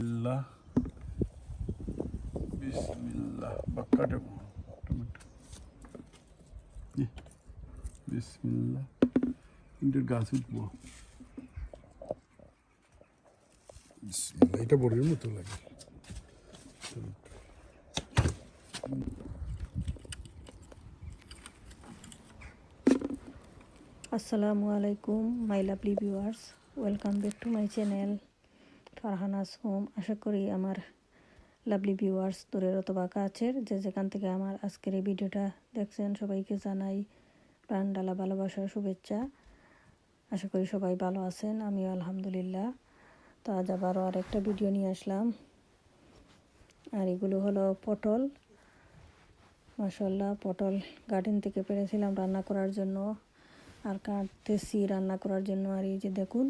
বিসমিল্লাহ বিসমিল্লাহ বাক্কাটে টমেটো বিসমিল্লাহ কিন্তু গাছ উঠবো বিসমিল্লাহ এটা বড়ির মতো লাগে। আসসালামু আলাইকুম my lovely viewers welcome back to my channel Farhana's home. আশা করি আমার লাভলি ভিউয়ার্স দূরের অথবা কাছের যে যেখান থেকে আমার আজকের এই ভিডিওটা দেখছেন, সবাইকে জানাই প্রাণ, ডালা ভালোবাসার শুভেচ্ছা। আশা করি সবাই ভালো আছেন, আমিও আলহামদুলিল্লাহ। তো আজ আবারও আর একটা ভিডিও নিয়ে আসলাম। আর এগুলো হলো পটল। মাসাল্লাহ পটল গার্ডেন থেকে পেরেছিলাম রান্না করার জন্য। আর কাটতেছি রান্না করার জন্য। আর এই যে দেখুন,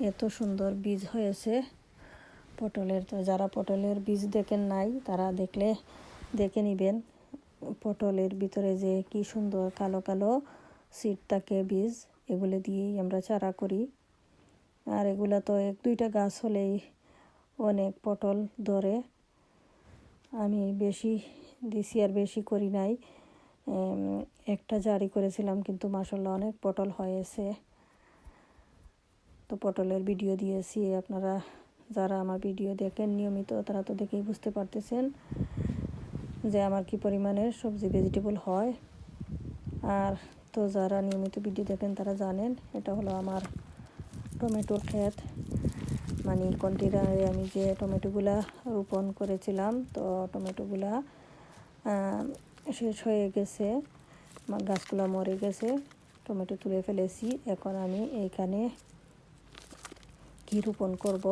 এত সুন্দর বীজ হয়েছে। পটলের তো যারা পটলের বীজ দেখেন নাই, তারা দেখলে দেখে নেবেন পটলের ভিতরে যে কি সুন্দর কালো কালো সিট থাকে বীজ, এগুলো দিয়েই আমরা চারা করি। আর এগুলো তো এক দুইটা গাছ হলেই অনেক পটল ধরে। আমি বেশি দিছি আর বেশি করি নাই। একটা জারি করেছিলাম কিন্তু মাসাল্লাহ অনেক পটল হয়েছে। তো পটলের ভিডিও দিয়েছি, আপনারা যারা আমার ভিডিও দেখেন নিয়মিত, তারা তো দেখেই বুঝতে পারতেছেন যে আমার কি পরিমাণের সবজি ভেজিটেবল হয়। আর তো যারা নিয়মিত ভিডিও দেখেন, তারা জানেন এটা হলো আমার টমেটোর ক্ষেত। মানে কন্টেনারে আমি যে টমেটোগুলা রোপণ করেছিলাম, তো টমেটোগুলা শেষ হয়ে গেছে আমার গাছগুলো মরে গেছে, টমেটো তুলে ফেলেছি। এখন আমি এইখানে কী রোপণ করব?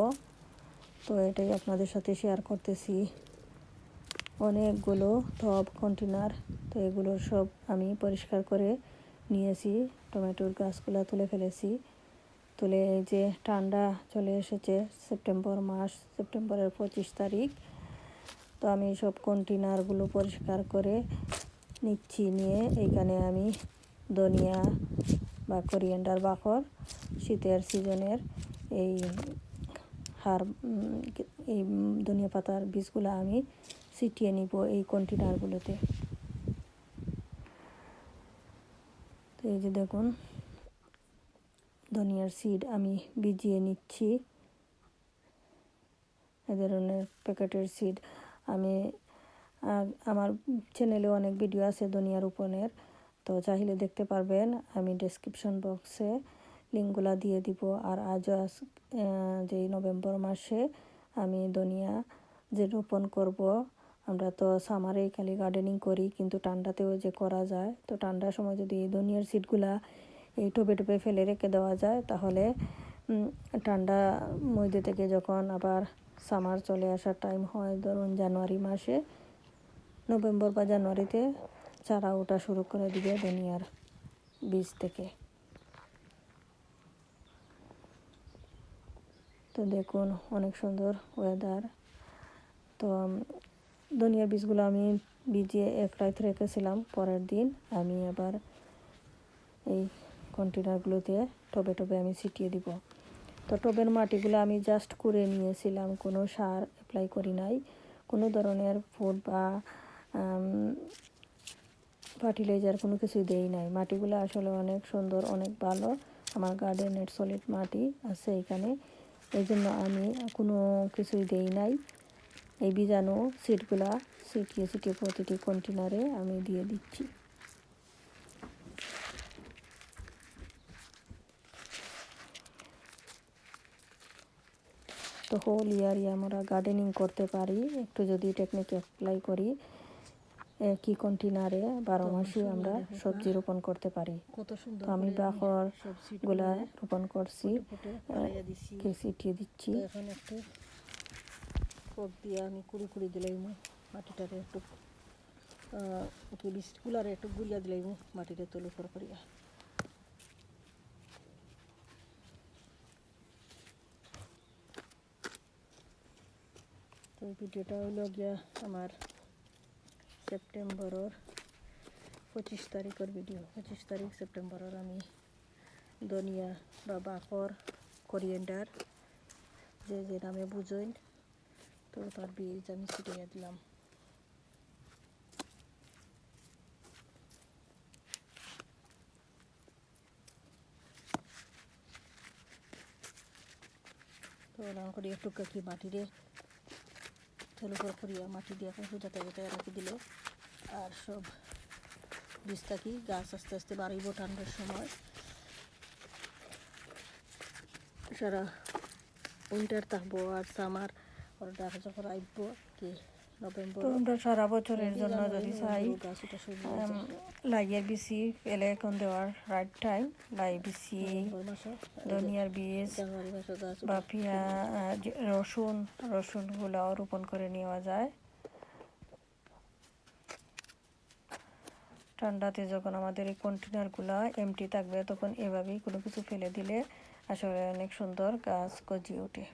তো এটাই আপনাদের সাথে শেয়ার করতেছি। অনেকগুলো টব কন্টেনার তো এগুলোর সব আমি পরিষ্কার করে নিয়েছি। টমেটোর গাছগুলো তুলে ফেলেছি। তুলে এই যে ঠান্ডা চলে এসেছে সেপ্টেম্বর মাস, সেপ্টেম্বরের পঁচিশ তারিখ। তো আমি সব কন্টেনারগুলো পরিষ্কার করে নিচ্ছি নিয়ে এইখানে আমি ধনিয়া বা কোরিয়েন্ডার বাকর শীতের সিজনের এই হার এই ধনিয়া পাতার বীজগুলো আমি ছিটিয়ে নিব এই কন্টেনারগুলোতে তো এই যে দেখুন, ধনিয়ার সিড আমি ভিজিয়ে নিচ্ছি। এ ধরনের প্যাকেটের সিড আমি আমার চ্যানেলে অনেক ভিডিও আছে ধনিয়া রোপণের তো চাইলে দেখতে পারবেন, আমি ডেসক্রিপশন বক্সে লিঙ্কগুলা দিয়ে দিব। আর আজ- যে নভেম্বর মাসে আমি ধনিয়া যে রোপণ করব, আমরা তো সামারে খালি গার্ডেনিং করি, কিন্তু ঠান্ডাতেও যে করা যায়, তো ঠান্ডার সময় যদি এই ধনিয়ার সিডগুলা এই টোপে টোপে ফেলে রেখে দেওয়া যায়, তাহলে ঠান্ডা মধ্যে থেকে যখন আবার সামার চলে আসার টাইম হয়, ধরুন জানুয়ারি মাসে, নভেম্বর বা জানুয়ারিতে চারা ওটা শুরু করে দিবে ধনিয়ার বীজ থেকে। তো দেখুন অনেক সুন্দর ওয়েদার তো উম, ধনিয়ার বীজগুলো আমি ভিজিয়ে এক রাত রেখেছিলাম পরের দিন আমি আবার এই কন্টেনারগুলোতে টবে টবে আমি ছিটিয়ে দিব। তো টবের মাটিগুলো আমি জাস্ট করে নিয়েছিলাম কোনো সার অ্যাপ্লাই করি নাই। কোনো ধরনের ফুড বা ফার্টিলাইজার কোনো কিছু দেই নাই। মাটিগুলো আসলে অনেক সুন্দর অনেক ভালো। আমার গার্ডেনের সলিড মাটি আছে এখানে। এই জন্য আমি কোনো কিছুই দেই নাই। এই বীজাণু সিটগুলা ছিটিয়ে ছিটিয়ে প্রতিটি কন্টেনারে আমি দিয়ে দিচ্ছি। তো হোল ইয়ারই আমরা গার্ডেনিং করতে পারি। একটু যদি টেকনিক অ্যাপ্লাই করি একই কন্টেনারে বারো মাসই আমরা সবজি রোপণ করতে পারি। কত সুন্দর তো আমি করে বাখর সবগুলা রোপণ করছি। ছিটিয়ে দিচ্ছি। এখন একটু ফোক দিয়ে আমি কুড়ি কুড়ি দিলাইম মাটিটারে একটু আহ, একটু বীজগুলারে একটু গুলিয়া দিলাইম মাটিতে তলু করে করিয়া। তো ভিডিওটা হইল গিয়া আমার সেপ্টেম্বরের পঁচিশ তারিখের ভিডিও পঁচিশ তারিখ সেপ্টেম্বরের আমি ধনিয়া বা বাকর কোরিয়েন্ডার যে যে নামে বুঝইন তো তার বীজ আমি ছিটিয়ে দিলাম। তো রান করি একটু কি মাটি দিয়ে করে করিয়া মাটি দিয়ে এখন সোজা জায়গায় রাখি দিল। আর সব বীজ থাকি গাছ আস্তে আস্তে বাড়িব ঠান্ডার সময়। সারা উইন্টার থাকব আর সামার ওর ডাক যখন আইব কি নভেম্বর। সারা বছরের জন্য যদি চাই লাইয়ের বিচি পেলে এখন দেওয়ার রাইট টাইম লাই বিচি ধনিয়ার বীজ বা পিঁয়া রসুন রসুনগুলাও রোপণ করে নেওয়া যায়। ঠান্ডাতে যখন আমাদের এই কন্টেনারগুলো এমটি থাকবে তখন এভাবেই কোনো কিছু ফেলে দিলে আসলে অনেক সুন্দর গাছ গজিয়ে ওঠে।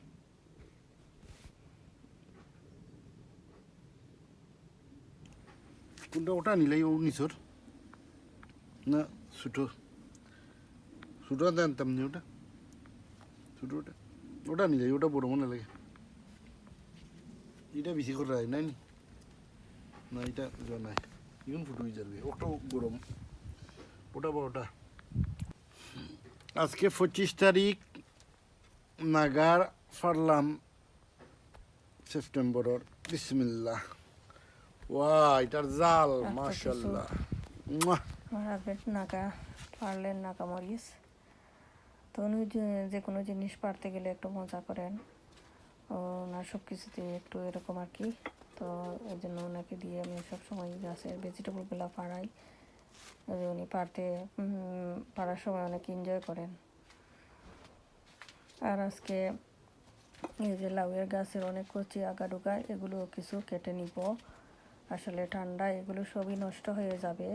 কোনটা ওটা নিলেই ও নিচর না ছোটো ছোটো আনতাম নি ওটা। ছোটো ওটা। ওটা নিলে ওটা বড় মনে লাগে। এটা বেশি করে রায়, নাই নি? এটা নাই। ইগুন ফুটো হয়ে যাবে, ওটাও গরম। ওটা বড়টা। আজকে পঁচিশ তারিখ, নাগার ফারলাম সেপ্টেম্বরের। বিসমিল্লাহ। ওয়া এটার জাল কিছু। মাশাল্লাহ আমার নাকা পারলেন নাকা মরিচ তো উনি যে- কোনো জিনিস পারতে গেলে একটু মজা করেন। ও ওনার সব কিছুতে একটু এরকম আর কি। তো এই জন্য ওনাকে দিয়ে আমি সবসময় গাছের ভেজিটেবলগুলো পাড়াই। যে উনি পারতে উম, পাড়ার সময় অনেক এনজয় করেন। আর আজকে এই যে লাউয়ের গাছের অনেক কচি আগাডুগা এগুলো কিছু কেটে নিব। আসলে ঠান্ডা, এগুলো সবই নষ্ট হয়ে যাবে।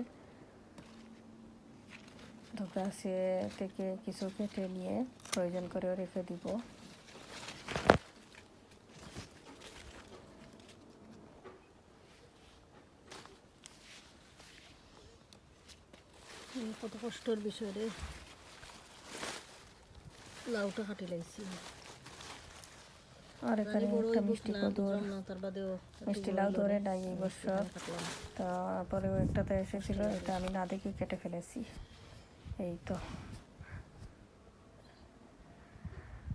তো গাছে থেকে কিছু কেটে নিয়ে প্রয়োজন করেও রেখে দিব। কত কষ্টের বিষয় রে লাউটা কাটি লাগছি আর এখানে একটা মিষ্টি কদুর মিষ্টি লাউ ধরে নাই এই বছর। তারপরেও একটাতে এসেছিল এটা আমি না দেখে কেটে ফেলেছি। এই তো।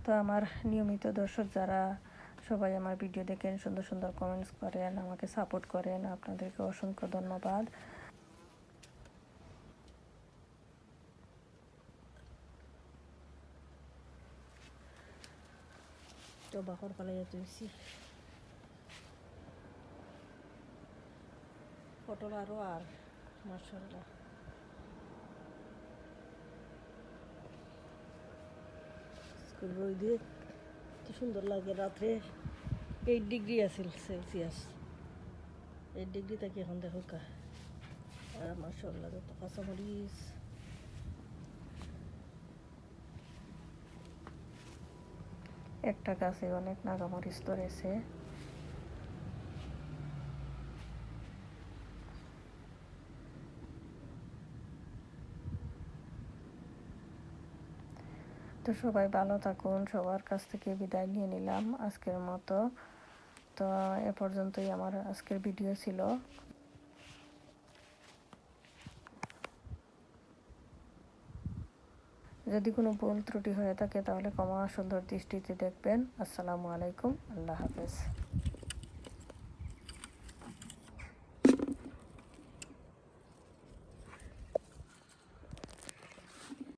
তো আমার নিয়মিত দর্শক যারা সবাই আমার ভিডিও দেখেন সুন্দর সুন্দর কমেন্টস করেন আমাকে সাপোর্ট করেন আপনাদেরকে অসংখ্য ধন্যবাদ। বাকর পালাই তুলছি পটল আরও আর মার্শাল্লাহ বই দিয়ে কি সুন্দর লাগে রাত্রে এইট ডিগ্রি আছিল সেলসিয়াস এইট ডিগ্রি থাকি এখন দেখো কা আর মার্শাল্লাহ যত কাঁচামরিচ একটা গাছে অনেক নাগামরিচ ধরেছে। তো সবাই ভালো থাকুন, সবার কাছ থেকে বিদায় নিয়ে নিলাম আজকের মতো। তো এ পর্যন্তই আমার আজকের ভিডিও ছিল। যদি কোনো ভুল ত্রুটি হয়ে থাকে তাহলে ক্ষমা সুন্দর দৃষ্টিতে দেখবেন। আসসালামু আলাইকুম। আল্লাহ হাফেজ।